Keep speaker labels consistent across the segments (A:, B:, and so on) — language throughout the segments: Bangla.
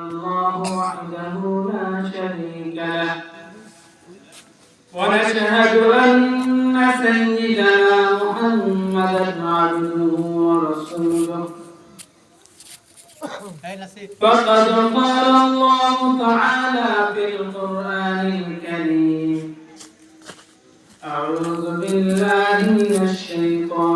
A: الله وحده لا شريك له. ونشهد أن سيدنا محمدا عبده ورسوله. فقد قال الله تعالى في القرآن الكريم أعوذ بالله من الشيطان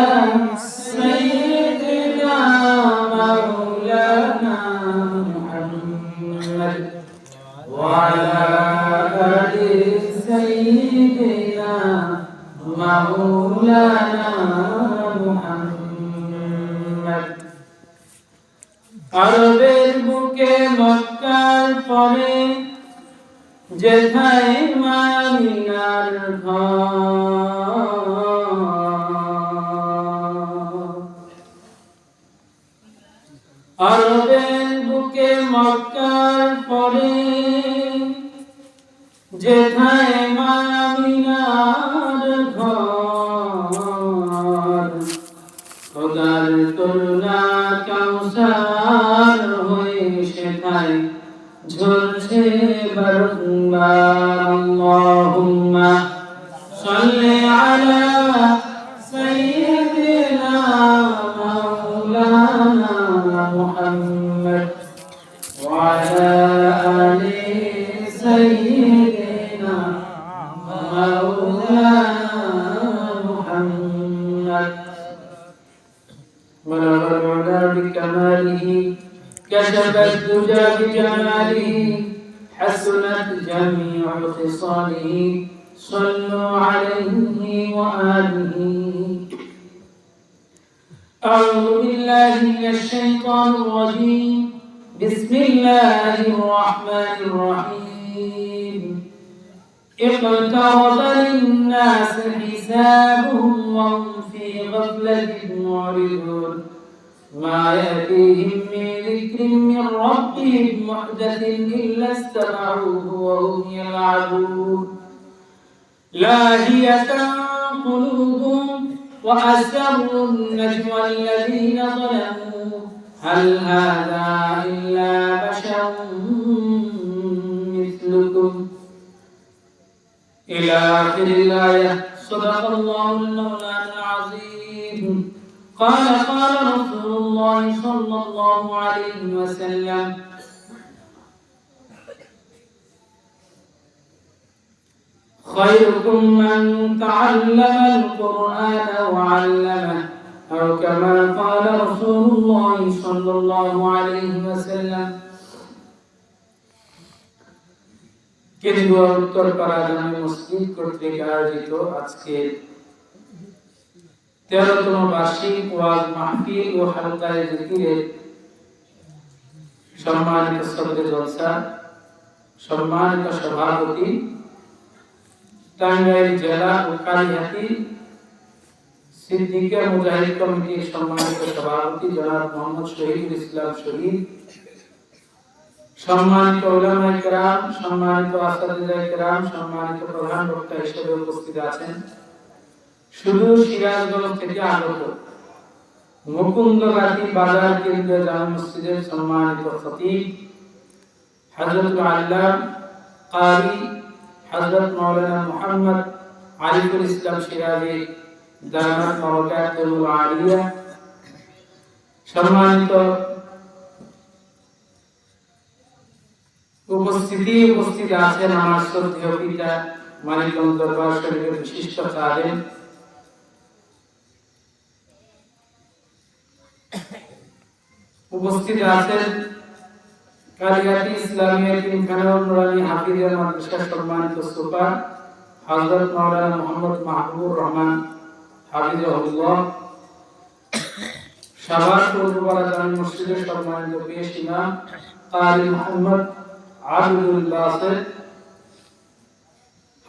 A: আরবের বুকে মক্কার পরে, যেথায় মামিনার ঘর, খোদার করুণা কাউসার হয়ে সেথায় ঝরছে বারংবার। আল্লাহুম্মা সাল্লি আলা صلوا عليه وآله. أعوذ بالله من الشيطان الرجيم. بسم الله الرحمن الرحيم. اقترب للناس حسابهم وهم في غفلة معرضون. ما يأتيهم من ذكر من ربهم محدث إلا استمعوه وهم يلعبون. لاهية قلوبهم وأسروا النجوى الذين ظلموا. هل هذا إلا بشر مثلكم؟ إلى آخر الآية. صدق الله المولانا العظيم. قال قال رسول الله صلى الله عليه وسلم خيركم من تعلم القرآن وعلمه أو كما قال رسول الله صلى الله عليه وسلم কেন্দ্রীয় উত্তরপাড়া জামে মসজিদ কর্তৃক আয়োজিত আজকে তেরোতম বার্ষিক ওয়াজ মাহফিল ও হালকায় জিকিরের সম্মানিত সদরে জলসা সম্মানিত সভাপতি টাঙ্গাইল জেলা ও কালিহাতি সিদ্দিকা মুজাহিদ কমিটির সম্মানিত সভাপতি জনাব মোহাম্মদ শহীদুল ইসলাম শহীদ। সম্মানিত ওলামায়ে কেরাম, সম্মানিত আসাদিজায়ে কেরাম, সম্মানিত প্রধান বক্তা হিসেবে উপস্থিত আছেন। শুধু সিরাজগঞ্জ থেকে আগত মুকুন্দগাতি বাজার কেন্দ্রীয় জামে মসজিদের সম্মানিত খতিব হযরত আল্লাহ কারি হযরত মাওলানা মুহাম্মদ আরিফুল ইসলাম সিরাজি দামাত মাওলাতুল আলিয়া সম্মানিত উপস্থিতি উপস্থিত আছেন আমার শ্রদ্ধেয় পিতা মানিকগঞ্জ দরবার শরীফের বিশিষ্ট খাদেম উপস্থিত আছেন কালিয়াতি ইসলামিয়া তিনখানা নুরানি হাফিজের মাদ্রাসার সম্মানিত সুপার, হযরত মাওলানা মোহাম্মদ মাহবুবুর রহমান হাফিজাহুল্লাহ। সাভার পূর্বপাড়া জামি মসজিদের সম্মানিত পেশ ইমাম কারি মোহাম্মদ আব্দুল বাসের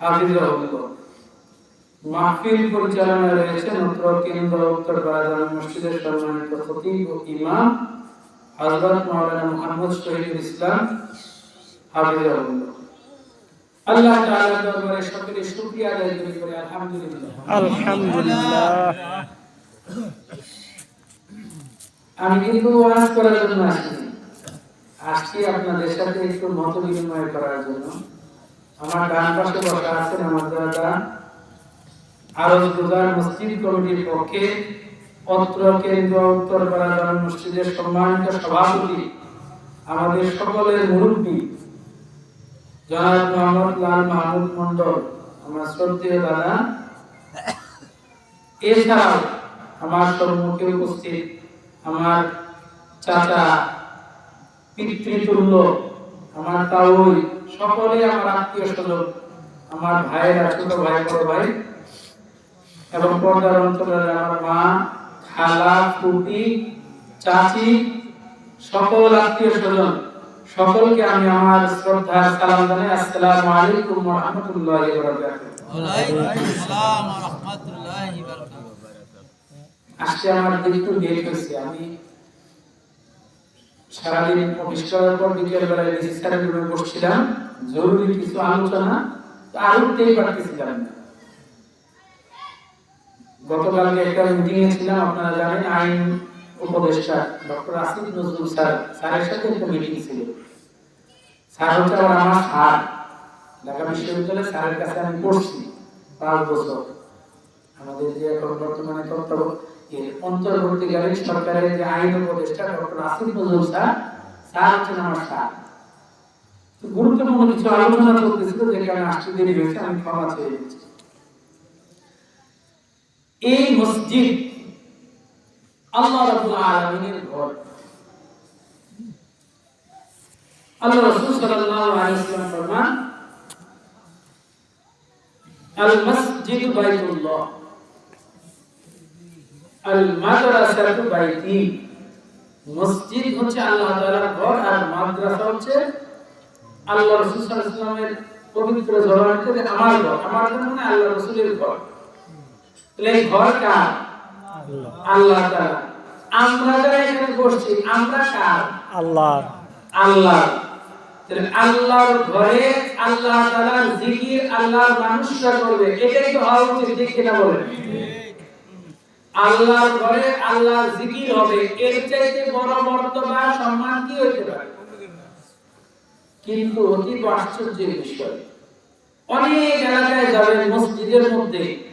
A: হাফিজাহুল্লাহ। মাহফিল পরিচালনায় রয়েছেন উত্তর কেন্দ্র উত্তর জামি মসজিদের সম্মানিত খতিব ইমাম হযরত মাওলানা মুহাম্মদ শহীদুল ইসলাম আল্লাহ দরবারে সকলে শুকরিয়া আদায় করি করে আলহামদুলিল্লাহ।
B: আলহামদুলিল্লাহ।
A: আমি কিন্তু ওয়াজ করার জন্য আসিনি। আসছি আপনাদের সাথে একটু মত বিনিময় করার জন্য। আমার ডান পাশে বসা আছেন আমার দাদা। আরজ মসজিদ কমিটির পক্ষে অত্র কেন্দ্র উত্তর পাড়া মসজিদের সম্মানিত সভাপতি আমাদের সকলের মুরব্বী, জনাব মোহাম্মদ লাল মাহমুদ মন্ডল আমার শ্রদ্ধেয় দাদা। এছাড়াও আমার সম্মুখে উপস্থিত আমার চাচা পিতৃতুল্য, আমার তাউই সকলে আমার আত্মীয় স্বজন আমার ভাইয়েরা, ছোট ভাই, বড় ভাই, এবং পর্দার অঞ্চলের আমার মা খালা, ফুপি, চাচি, সকল আত্মীয় স্বজন, সকলকে আমি আমার শ্রদ্ধা সালাম জানাই। আসসালামু আলাইকুম ওয়া রাহমাতুল্লাহি ওয়া বারাকাতুহু।
C: ওয়ালাইকুম আসসালাম ওয়া রাহমাতুল্লাহি ওয়া বারাকাতুহু
A: আজকে আমার একটু লেট হয়েছে। আমি সারাদিন অফিস করার পর বিকেল বেলায় ডিসি স্যারের রুমে বসছিলাম। জরুরি কিছু আলোচনা, তো উঠতেই পারতেছিলাম না। গতকালকে একটা মিটিং এ ছিলাম, আপনারা জানেন, আইন উপদেষ্টা ডক্টর আসিফ নজরুল স্যার, স্যারের সাথে একটা মিটিং ছিল। স্যার হচ্ছে আবার আমার স্যার। ঢাকা বিশ্ববিদ্যালয়ে স্যারের কাছে আমি পড়ছি পাঁচ বছর। আমাদের যে এখন বর্তমানে তত্ত্ব, এর অন্তর্বর্তীকালীন সরকারের যে আইন উপদেষ্টা doctor Asif Nazrul sir sir হচ্ছেন আমার স্যার। গুরুত্বপূর্ণ কিছু আলোচনা চলতেছিল যে কারণে আসতে দেরি হয়েছে, আমি ক্ষমা চেয়ে নিচ্ছি। এই মসজিদ আল্লাহ রাব্বুল আলামিনের ঘর। আল্লাহ রাসূল সাল্লাল্লাহু আলাইহি ওয়াসাল্লাম ফরমান, আল মসজিদ বাইতুল্লাহ, আল মাদ্রাসাতু বাইতি। মসজিদ হচ্ছে আল্লাহ তাআলার ঘর আর মাদ্রাসা হচ্ছে আল্লাহ রাসূল সাল্লাল্লাহু আলাইহি ওয়াসাল্লামের পবিত্র আমার ঘর। আমার ঘর মানে আল্লাহ রাসূলের ঘর। তাহলে এই ঘর কার? আল্লাহ তাআলা। আমরা যারা এখানে বসছি আমরা কার?
B: আল্লাহ।
A: আল্লাহ। তাহলে আল্লাহর ঘরে আল্লাহ তাআলার জিকির আল্লাহর মানুষরা করবে। এটাই তো হওয়া উচিত ঠিক কিনা বলেন? আল্লাহর ঘরে আল্লাহর জিকির হবে। এর চাইতে বড় মর্তবা সম্মান কি পারে? কিন্তু অতি আশ্চর্যের বিষয়। অনেক এলাকায় যাবেন মসজিদের মধ্যে।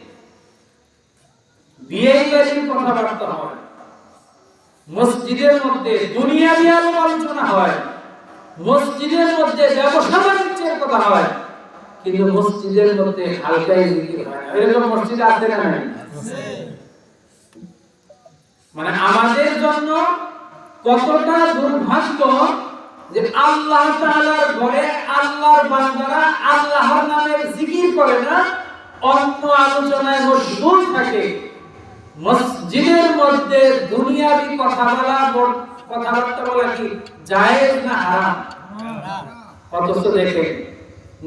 A: কথাবার্তা হয়। মসজিদের মধ্যে দুনিয়াবি আলো আলোচনা হয়। মসজিদের মধ্যে ব্যবসা বাণিজ্যের কথা হয়। কিন্তু মসজিদের মধ্যে হালকাই এরকম মসজিদ আছে না মানে আমাদের জন্য কতটা দুর্ভাগ্য যে আল্লাহ তাআলার ঘরে আল্লাহর বান্দারা আল্লাহর নামের জিকির করে না, অন্য আলোচনায় মশগুল থাকে। মসজিদের মধ্যে দুনিয়াবি কথা বলা কথাবার্তা বলা কি? জায়েজ না হারাম? অথচ দেখেন,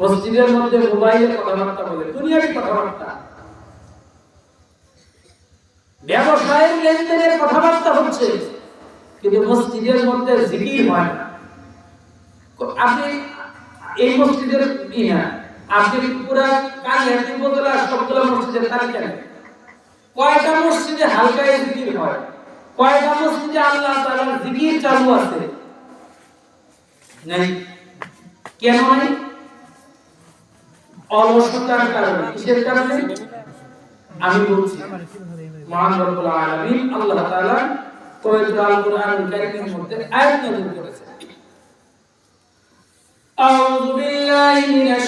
A: মসজিদের মধ্যে মোবাইলে কথাবার্তা বলে, দুনিয়াবি কথাবার্তা। ব্যবসায়ের লেনদেনের কথাবার্তা হচ্ছে, কিন্তু মসজিদের মধ্যে জিকির হয় না। আপনি এই মসজিদের না আপনি পুরা কালিয়াতি উপজেলা সবগুলো মসজিদের তালিকা কয়টা মসজিদে হালকা জিকির হয়? কয়টা মসজিদে আল্লাহ তাআলার জিকির চালু আছে? নাই। কেন নাই? অলসতার কারণে। কিসের কারণে? আমি বলছি, মহান রব্বুল আলামিন আল্লাহ তাআলা কোরআন কোরআন কারীমের মধ্যে আয়াত নাযিল করেছে আউযু বিল্লাহি মিনাশ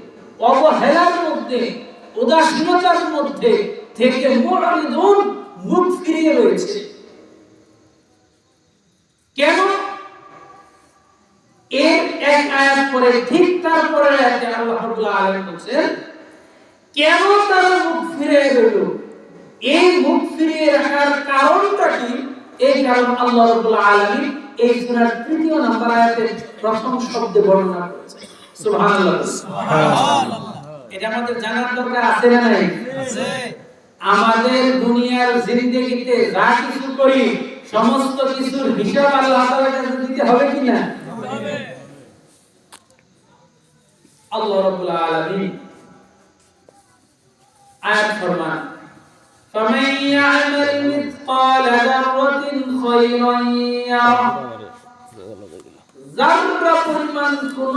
A: অবহেলার মধ্যে, উদাসীনতার মধ্যে থেকে মুরিদুন মুখ ফিরিয়ে রয়েছে। কেন? এর এক আয়াত পরে, ঠিক তারপরে কেন তারা মুখ রইল? এই মুখ ফিরিয়ে রাখার কারণটা কি? এই কারণ আল্লাহ এই তৃতীয় নম্বর আয়াতে প্রথম শব্দে বর্ণনা করেছে এটা আমাদের জানার দরকার আছে না নাই
C: আছে
A: আমাদের দুনিয়ার জিন্দেগিতে যা কিছু করি সমস্ত কিছুর হিসাব আল্লাহ তাআলার কাছে দিতে হবে কি না
C: হবে
A: আল্লাহ রাব্বুল আলামিন আয়াত ফরমান فمن يعمل مثقال ذرة خيرا يره যারা পরিমাণ কোন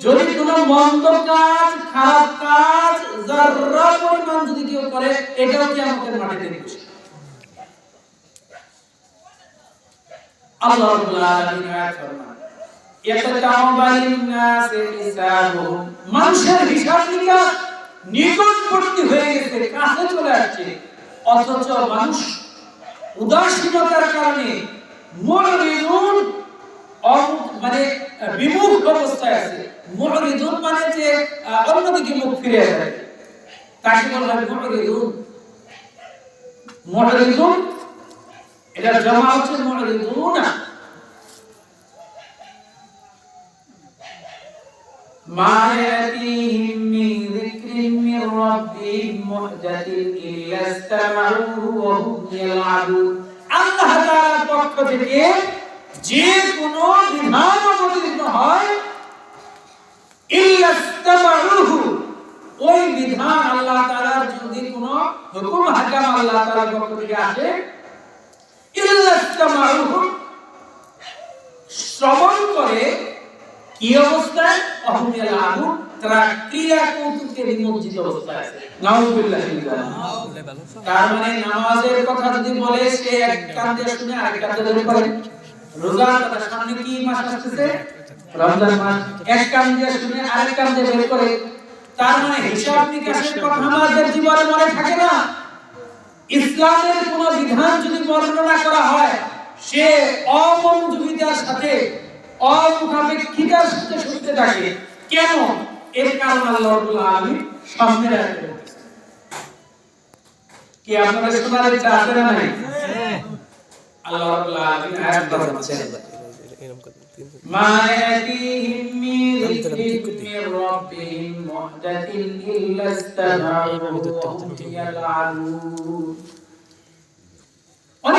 A: যদি কোনো মন্দ কাজ, খারাপ কাজ যারা পরিমাণ যদি কেউ করে, এটাও কি আমাদের মাটিতে দিচ্ছে আল্লাহ মানুষের হিসাব নিকটবর্তী হয়ে গেছে, কাছে চলে আসছে। অথচ মানুষ উদাসীনতার কারণে অম- মানে বিমুখ অবস্থায় আছে। মুরিদুন মানে যে আহ, অন্যদিকে মুখ ফিরে যায় তাকে বলা হয় মুরিদুন মুরিদুন এটা জমা হচ্ছে মুরিদুনা ما يأتيهم من ذكر من ربهم محدث إلا استمعوه وهم يلعبون আল্লাহ তাআলার পক্ষ থেকে যে কোনো বিধান অবতীর্ণ হয় ইল্লা ইস্তামাউহু ওই বিধান আল্লাহ তাআলার যদি কোনো আল্লাহ তাআলার পক্ষ থেকে শ্রবণ করে কি অবস্থায়? অহমিয়াল আবু তারা ক্রিয়া অবস্থায় আছে। তার মানে নামাজের কথা যদি বলে, সে এক কান দিয়ে শুনে আরেক কান দিয়ে করে। রোজার কথা সামনে কি মাস আসতেছে? রমজান মাস এক কান দিয়ে শুনে আরেক কান দিয়ে বের করে তার মানে হিসাব নিকাশের কথা আমাদের জীবনে মনে থাকে না। ইসলামের কোন বিধান যদি বর্ণনা করা হয় সে অমনোযোগিতার সাথে অমুখাপেক্ষিতার সাথে শুনতে থাকে। কেন? এর কারণ আল্লাহ আলামিন সামনে রাখতে কি আপনাদের শোনার ইচ্ছা আছে না নাই? আল্লাহ রাব্বুল আলামিন আয়াত অনেক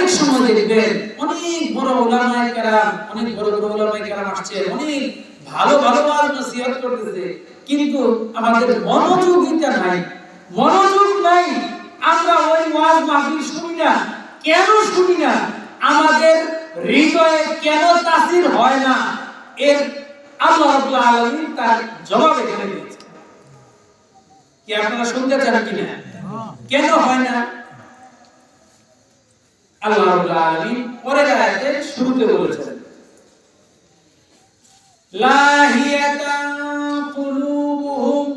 A: সময় দেখবেন অনেক বড় অনেক বড় বড় আসছে, অনেক ভালো ভালো করতেছে, কিন্তু আমাদের মনোযোগিতা নাই, মনোযোগ নাই, আমরা ওই ওয়াজ মাহফিল শুনি না। কেন শুনি না? আমাদের হৃদয়ে কেন তাসির হয় না? এর আল্লাহ রাব্বুল আলামিন তার জবাব এখানে দিয়েছে কি আপনারা শুনতে চান কিনা কেন হয় না? আল্লাহ রাব্বুল আলামিন পরের আয়াতে শুরুতে বলেছেন লাহিয়াতান কুলুবুহুম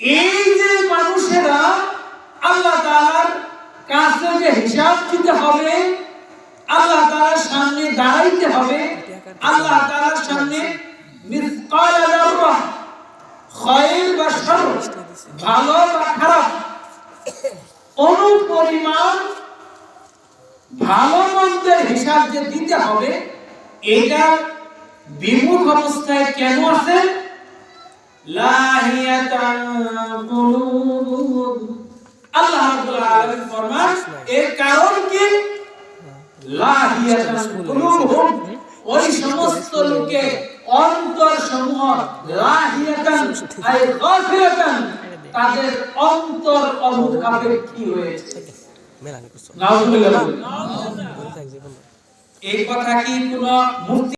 A: এই যে মানুষেরা আল্লাহ তাআলার কাছে যে হিসাব দিতে হবে আল্লাহ তাআলার সামনে দাঁড়াইতে হবে আল্লাহ তাআলার সামনে মিসকাল যাররা খায়র বা শার ভালো বা খারাপ অনুপরিমাণ ভালো মন্দের হিসাব যে দিতে হবে এটা বিমুখ অবস্থায় কেন আছে আল্লাহ রাব্বুল আলামিন ফরমান এর কারণ কি? লাহিয়াতান কুলুবুহুম। ওই সমস্ত লোকে অন্তর সমূহ লাহিয়াতান আই গাফিলাতান তাদের অন্তর অমুখাপেক্ষী হয়েছে নাউজুবিল্লাহ। এই কথা কি কোন মুফতি